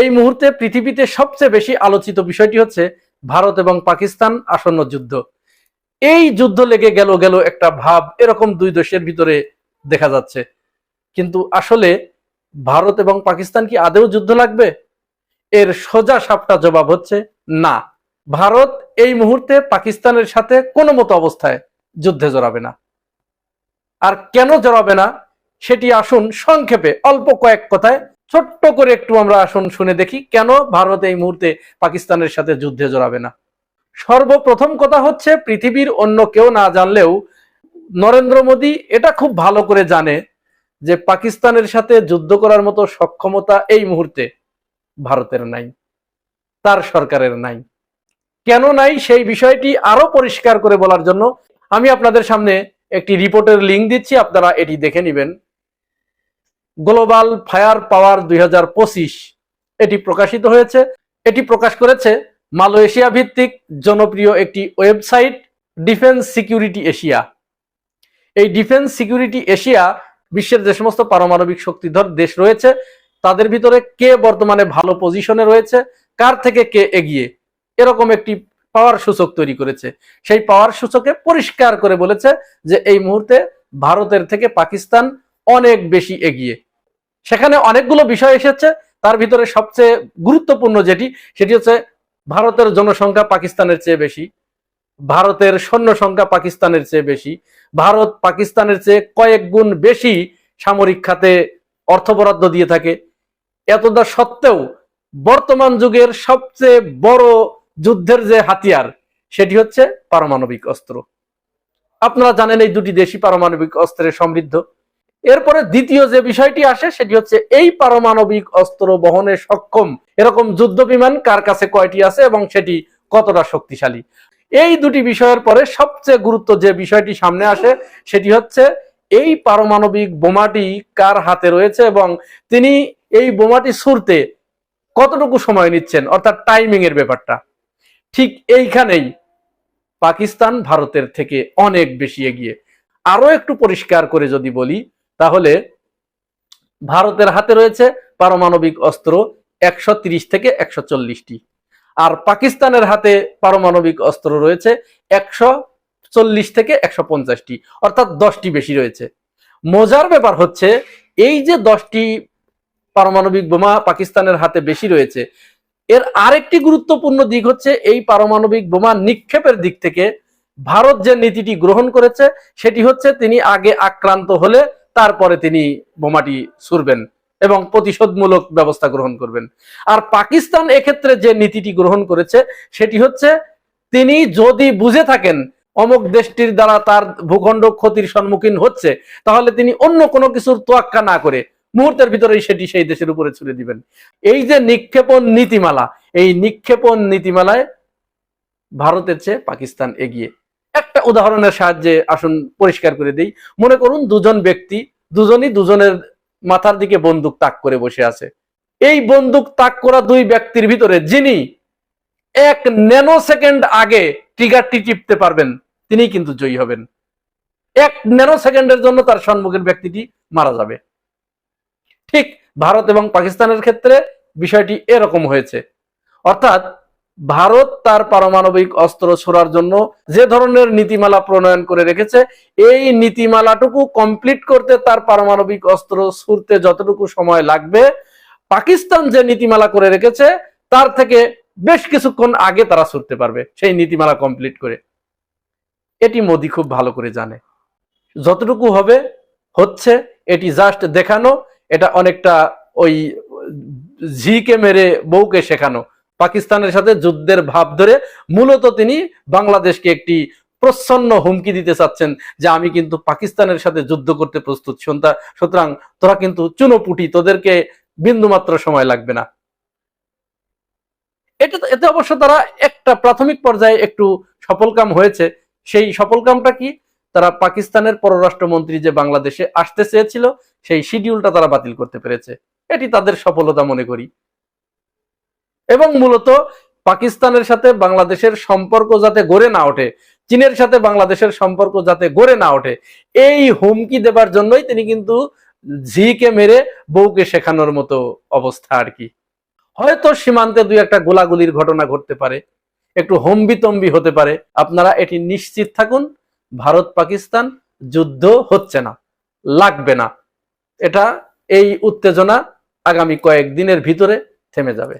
এই মুহূর্তে পৃথিবীতে সবচেয়ে বেশি আলোচিত বিষয়টি হচ্ছে ভারত এবং পাকিস্তান আসন্ন যুদ্ধ। এই যুদ্ধ লেগে গেল গেল একটা ভাব, এরকম দুই দেশের ভিতরে দেখা যাচ্ছে। কিন্তু আসলে ভারত এবং পাকিস্তান কি আদেও যুদ্ধ লাগবে? এর সোজা সাপটা জবাব হচ্ছে না। ভারত এই মুহূর্তে পাকিস্তানের সাথে কোনো মতো অবস্থায় যুদ্ধে জড়াবে না। আর কেন জড়াবে না? সেটি আসুন সংক্ষেপে অল্প কয়েক কথায় ছোট্ট করে একটু আমরা আসুন শুনে দেখি কেন ভারত এই মুহূর্তে পাকিস্তানের সাথে যুদ্ধে জড়াবে না। সর্বপ্রথম কথা হচ্ছে পৃথিবীর অন্য কেউ না জানলেও নরেন্দ্র মোদী এটা খুব ভালো করে জানে যে পাকিস্তানের সাথে যুদ্ধ করার মতো সক্ষমতা এই মুহূর্তে ভারতের নাই, তার সরকারের নাই। কেন নাই সেই বিষয়টি আরও পরিষ্কার করে বলার জন্য আমি আপনাদের সামনে একটি রিপোর্টের লিঙ্ক দিচ্ছি, আপনারা এটি দেখে নেবেন। গ্লোবাল ফায়ার পাওয়ার দুই হাজার পঁচিশ। এটি প্রকাশিত হয়েছে। এটি প্রকাশ করেছে মালয়েশিয়া ভিত্তিক জনপ্রিয় একটি ওয়েবসাইট, ডিফেন্স সিকিউরিটি এশিয়া। এই ডিফেন্স সিকিউরিটি এশিয়া বিশ্বের যে সমস্ত পারমাণবিক শক্তিধর দেশ রয়েছে, তাদের ভিতরে কে বর্তমানে ভালো পজিশনে রয়েছে, কার থেকে কে এগিয়ে, এরকম একটি পাওয়ার সূচক তৈরি করেছে। সেই পাওয়ার সূচকে পরিষ্কার করে বলেছে যে এই মুহূর্তে ভারতের থেকে পাকিস্তান অনেক বেশি এগিয়ে। সেখানে অনেকগুলো বিষয় এসেছে। তার ভিতরে সবচেয়ে গুরুত্বপূর্ণ যেটি, সেটি হচ্ছে ভারতের জনসংখ্যা পাকিস্তানের চেয়ে বেশি, ভারতের সৈন্য সংখ্যা পাকিস্তানের চেয়ে বেশি, ভারত পাকিস্তানের চেয়ে কয়েক গুণ বেশি সামরিক খাতে অর্থ বরাদ্দ দিয়ে থাকে। এতটা সত্ত্বেও বর্তমান যুগের সবচেয়ে বড় যুদ্ধের যে হাতিয়ার, সেটি হচ্ছে পারমাণবিক অস্ত্র। আপনারা জানেন এই দুটি দেশই পারমাণবিক অস্ত্রে সমৃদ্ধ। এরপরে দ্বিতীয় যে বিষয়টি আসে, সেটি হচ্ছে এই পারমাণবিক অস্ত্র বহনে সক্ষম। এরকম যুদ্ধ বিমান কার কাছে কয়টি আছে এবং সেটি কতটা শক্তিশালী? এই দুটি বিষয়ের পরে সবচেয়ে গুরুত্ব যে বিষয়টি সামনে আসে, সেটি হচ্ছে এই পারমাণবিক বোমাটি কার হাতে রয়েছে এবং তিনি এই বোমাটি ছুড়তে কতটুকু সময় নিচ্ছেন, অর্থাৎ টাইমিং এর ব্যাপারটা। ঠিক এইখানেই পাকিস্তান ভারতের থেকে অনেক বেশি এগিয়ে। আরও একটু পরিষ্কার করে যদি বলি তাহলে ভারতের হাতে রয়েছে পারমাণবিক অস্ত্র একশো ত্রিশ থেকে একশো চল্লিশটি। আর পাকিস্তানের হাতে পারমাণবিক অস্ত্র রয়েছে একশো চল্লিশ থেকে একশো পঞ্চাশটি, অর্থাৎ দশটি বেশি রয়েছে। মজার ব্যাপার হচ্ছে, এই যে দশটি পারমাণবিক বোমা পাকিস্তানের হাতে বেশি রয়েছে, এর আরেকটি গুরুত্বপূর্ণ দিক হচ্ছে, এই পারমাণবিক বোমা নিক্ষেপের দিক থেকে ভারত যে নীতিটি গ্রহণ করেছে, সেটি হচ্ছে তিনি আগে আক্রান্ত হলে তারপরে তিনি বোমাটি ছুড়বেন এবং প্রতিশোধমূলক ব্যবস্থা গ্রহণ করবেন। আর পাকিস্তান এক্ষেত্রে যে নীতিটি গ্রহণ করেছে, সেটি হচ্ছে তিনি যদি বুঝে থাকেন অমুক দেশটির দ্বারা তার ভূখণ্ড ক্ষতির সম্মুখীন হচ্ছে, তাহলে তিনি অন্য কোনো কিছুর তোয়াক্কা না করে মুহূর্তের ভিতরেই সেটি সেই দেশের উপরে ছুড়ে দিবেন। এই যে নিক্ষেপণ নীতিমালা, এই নিক্ষেপণ নীতিমালায় ভারতের চেয়ে পাকিস্তান এগিয়ে। উদাহরণের সাহায্যে আসুন পরিষ্কার করে দেই। মনে করুন দুজন ব্যক্তি দুজনই দুজনের মাথার দিকে বন্দুক তাক করে বসে আছে। এই বন্দুক তাক করা দুই ব্যক্তির ভিতরে যিনি এক ন্যানো সেকেন্ড আগে ট্রিগারটি টিপতে পারবেন তিনি কিন্তু জয়ী হবেন। এক ন্যানো সেকেন্ডের জন্য তার সম্মুখের ব্যক্তিটি মারা যাবে। ঠিক ভারত এবং পাকিস্তানের ক্ষেত্রে বিষয়টি এরকম হয়েছে। অর্থাৎ ভারত তার পারমাণবিক অস্ত্র ছোড়ার জন্য যে ধরনের নীতিমালা প্রণয়ন করে রেখেছে, এই নীতিমালাটুকু কমপ্লিট করতে তার পারমাণবিক অস্ত্র ছুড়তে যতটুকু সময় লাগবে, পাকিস্তান যে নীতিমালা করে রেখেছে, তার থেকে বেশ কিছুক্ষণ আগে তারা ছুটতে পারবে, সেই নীতিমালা কমপ্লিট করে। এটি মোদি খুব ভালো করে জানে। যতটুকু হবে, হচ্ছে, এটি জাস্ট দেখানো, এটা অনেকটা ওই ঝিকে মেরে বউকে শেখানো। পাকিস্তানের সাথে যুদ্ধের ভাব ধরে মূলত তিনি বাংলাদেশকে একটি প্রচ্ছন্ন হুমকি দিতে চাচ্ছেন যে আমি কিন্তু পাকিস্তানের সাথে যুদ্ধ করতে প্রস্তুত সুতরাং তোরা কিন্তু চুনোপুটি, তোদেরকে বিন্দুমাত্র সময় লাগবে না। এটা এতে অবশ্য তারা একটা প্রাথমিক পর্যায়ে একটু সফলকাম হয়েছে। সেই সফলকামটা কি? তারা পাকিস্তানের পররাষ্ট্রমন্ত্রী যে বাংলাদেশে আসতে চেয়েছিল, সেই শিডিউলটা তারা বাতিল করতে পেরেছে। এটি তাদের সফলতা মনে করি। এবং মূলত পাকিস্তানের সাথে বাংলাদেশের সম্পর্ক যাতে গড়ে না ওঠে, চীনের সাথে বাংলাদেশের সম্পর্ক যাতে গড়ে না ওঠে, এই হুমকি দেবার জন্যই তিনি কিন্তু ঝিকে মেরে বউকে শেখানোর মতো অবস্থা আর কি। হয়তো সীমান্তে দুই একটা গোলাগুলির ঘটনা ঘটতে পারে, একটু হম্বিতম্বি হতে পারে। আপনারা এটি নিশ্চিত থাকুন, ভারত পাকিস্তান যুদ্ধ হচ্ছে না, লাগবে না। এটা এই উত্তেজনা আগামী কয়েক দিনের ভিতরে থেমে যাবে।